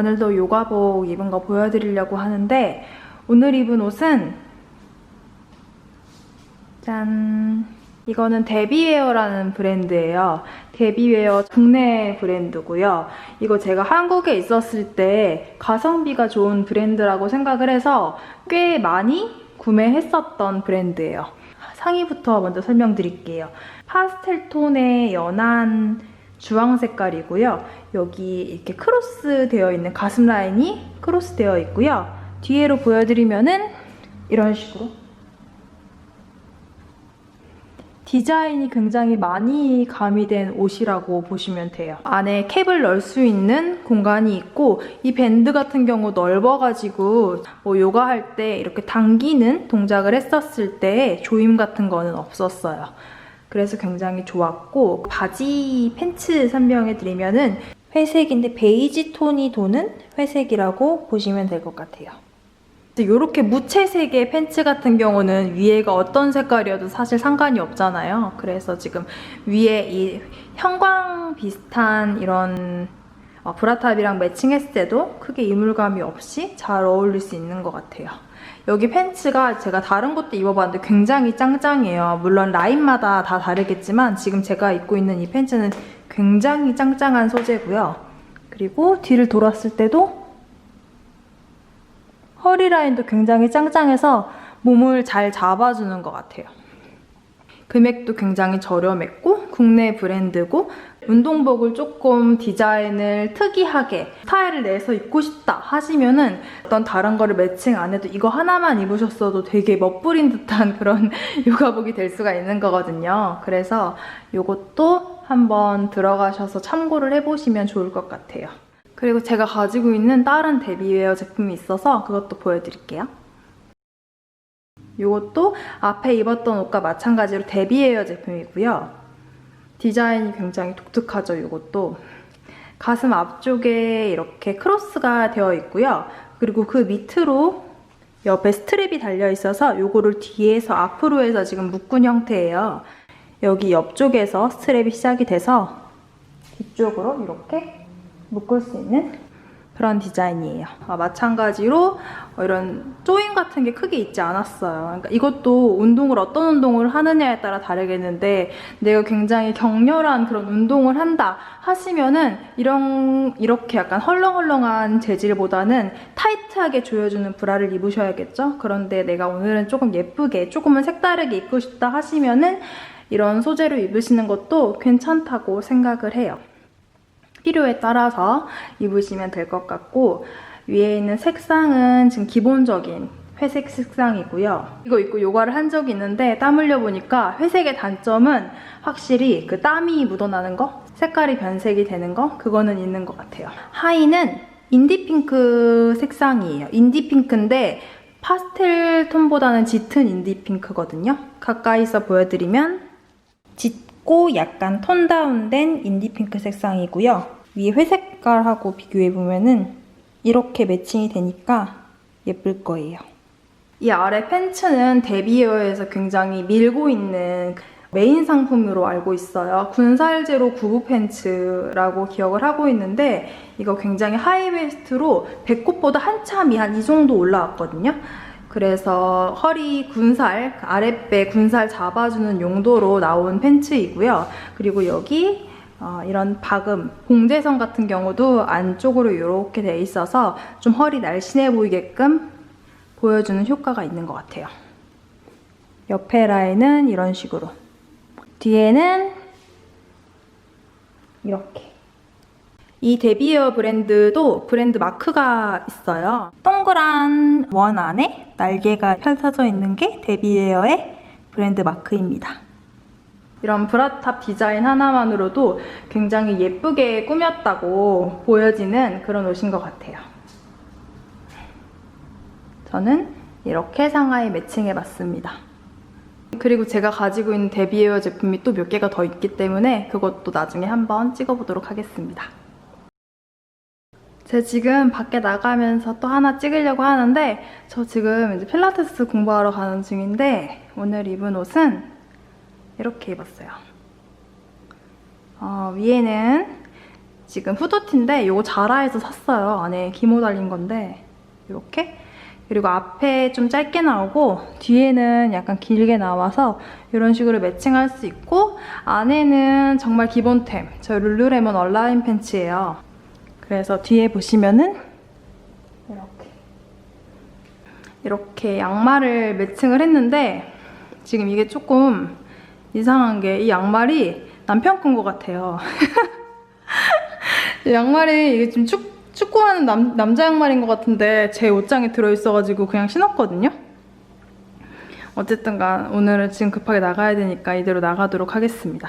오늘도 요가복 입은 거 보여드리려고 하는데 오늘 입은 옷은 짠 이거는 데비웨어라는 브랜드예요. 데비웨어 국내 브랜드고요. 이거 제가 한국에 있었을 때 가성비가 좋은 브랜드라고 생각을 해서 꽤 많이 구매했었던 브랜드예요. 상의부터 먼저 설명드릴게요. 파스텔 톤의 연한 주황 색깔이고요. 여기 이렇게 크로스 되어 있는 가슴 라인이 크로스 되어 있고요. 뒤에로 보여드리면은 이런 식으로 디자인이 굉장히 많이 가미된 옷이라고 보시면 돼요. 안에 캡을 넣을 수 있는 공간이 있고 이 밴드 같은 경우 넓어가지고 뭐 요가할 때 이렇게 당기는 동작을 했었을 때 조임 같은 거는 없었어요. 그래서 굉장히 좋았고 바지 팬츠 설명해 드리면은 회색인데 베이지 톤이 도는 회색이라고 보시면 될 것 같아요. 이렇게 무채색의 팬츠 같은 경우는 위에가 어떤 색깔이어도 사실 상관이 없잖아요. 그래서 지금 위에 이 형광 비슷한 이런 어, 브라탑이랑 매칭했을 때도 크게 이물감이 없이 잘 어울릴 수 있는 것 같아요. 여기 팬츠가 제가 다른 것도 입어봤는데 굉장히 짱짱해요. 물론 라인마다 다 다르겠지만 지금 제가 입고 있는 이 팬츠는 굉장히 짱짱한 소재고요. 그리고 뒤를 돌았을 때도 허리 라인도 굉장히 짱짱해서 몸을 잘 잡아주는 것 같아요. 금액도 굉장히 저렴했고 국내 브랜드고 운동복을 조금 디자인을 특이하게 스타일을 내서 입고 싶다 하시면은 어떤 다른 거를 매칭 안 해도 이거 하나만 입으셨어도 되게 멋부린 듯한 그런 요가복이 될 수가 있는 거거든요. 그래서 이것도 한번 들어가셔서 참고를 해보시면 좋을 것 같아요. 그리고 제가 가지고 있는 다른 데비웨어 제품이 있어서 그것도 보여드릴게요. 이것도 앞에 입었던 옷과 마찬가지로 데비웨어 제품이고요. 디자인이 굉장히 독특하죠, 이것도. 가슴 앞쪽에 이렇게 크로스가 되어 있고요. 그리고 그 밑으로 옆에 스트랩이 달려 있어서 이거를 뒤에서 앞으로 해서 지금 묶은 형태예요. 여기 옆쪽에서 스트랩이 시작이 돼서 뒤쪽으로 이렇게 묶을 수 있는 그런 디자인이에요. 아, 마찬가지로 이런 조임 같은 게 크게 있지 않았어요. 그러니까 이것도 운동을 어떤 운동을 하느냐에 따라 다르겠는데 내가 굉장히 격렬한 그런 운동을 한다 하시면은 이런 이렇게 약간 헐렁헐렁한 재질보다는 타이트하게 조여주는 브라를 입으셔야겠죠. 그런데 내가 오늘은 조금 예쁘게 조금은 색다르게 입고 싶다 하시면은 이런 소재로 입으시는 것도 괜찮다고 생각을 해요. 필요에 따라서 입으시면 될 것 같고 위에 있는 색상은 지금 기본적인 회색 색상이고요. 이거 입고 요가를 한 적이 있는데 땀 흘려 보니까 회색의 단점은 확실히 그 땀이 묻어나는 거, 색깔이 변색이 되는 거 그거는 있는 것 같아요. 하의는 인디핑크 색상이에요. 인디핑크인데 파스텔 톤보다는 짙은 인디핑크거든요. 가까이서 보여드리면 짙 고 약간 톤 다운된 인디핑크 색상이고요. 위에 회색 색깔하고 비교해보면은 이렇게 매칭이 되니까 예쁠 거예요. 이 아래 팬츠는 데비웨어에서 굉장히 밀고 있는 메인 상품으로 알고 있어요. 군살제로 구부 팬츠라고 기억을 하고 있는데 이거 굉장히 하이웨스트로 배꼽보다 한참 이 한 이 정도 올라왔거든요. 그래서 허리 군살, 아랫배 군살 잡아주는 용도로 나온 팬츠이고요. 그리고 여기 어, 이런 박음, 봉제선 같은 경우도 안쪽으로 이렇게 돼 있어서 좀 허리 날씬해 보이게끔 보여주는 효과가 있는 것 같아요. 옆에 라인은 이런 식으로. 뒤에는 이렇게. 이 데비어 브랜드도 브랜드 마크가 있어요. 동그란 원 안에 날개가 펼쳐져 있는 게 데비웨어의 브랜드 마크입니다. 이런 브라탑 디자인 하나만으로도 굉장히 예쁘게 꾸몄다고 보여지는 그런 옷인 것 같아요. 저는 이렇게 상하에 매칭해 봤습니다. 그리고 제가 가지고 있는 데비웨어 제품이 또 몇 개가 더 있기 때문에 그것도 나중에 한번 찍어보도록 하겠습니다. 제가 지금 밖에 나가면서 또 하나 찍으려고 하는데 저 지금 이제 필라테스 공부하러 가는 중인데 오늘 입은 옷은 이렇게 입었어요. 어, 위에는 지금 후드티인데 이거 자라에서 샀어요. 안에 기모 달린 건데 이렇게 그리고 앞에 좀 짧게 나오고 뒤에는 약간 길게 나와서 이런 식으로 매칭할 수 있고 안에는 정말 기본템 저 룰루레몬 얼라인 팬츠예요. 그래서 뒤에 보시면은 이렇게 이렇게 양말을 매칭을 했는데 지금 이게 조금 이상한 게 이 양말이 남편 건것 같아요. 이 양말이 이게 지금 축, 축구하는 남, 남자 양말인 것 같은데 제 옷장에 들어있어가지고 그냥 신었거든요. 어쨌든간 오늘은 지금 급하게 나가야 되니까 이대로 나가도록 하겠습니다.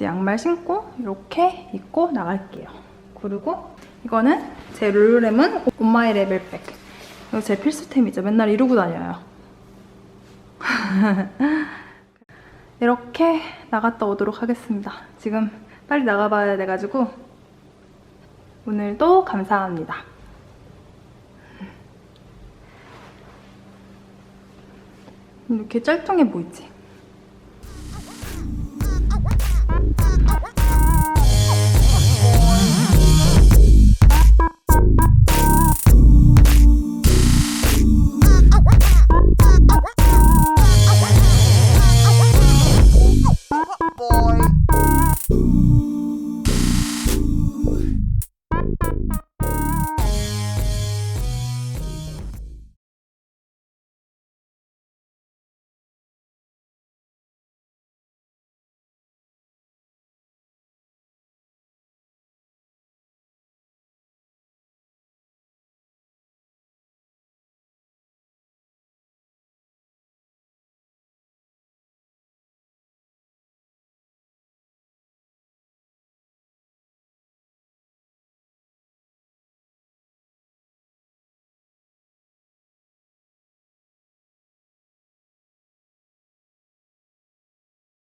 양말 신고 이렇게 입고 나갈게요. 그리고 이거는 제 룰루렘은 온마이 레벨백. 이거 제 필수템이죠. 맨날 이러고 다녀요. 이렇게 나갔다 오도록 하겠습니다. 지금 빨리 나가봐야 돼가지고 오늘도 감사합니다. 이렇게 짤통에 뭐 있지?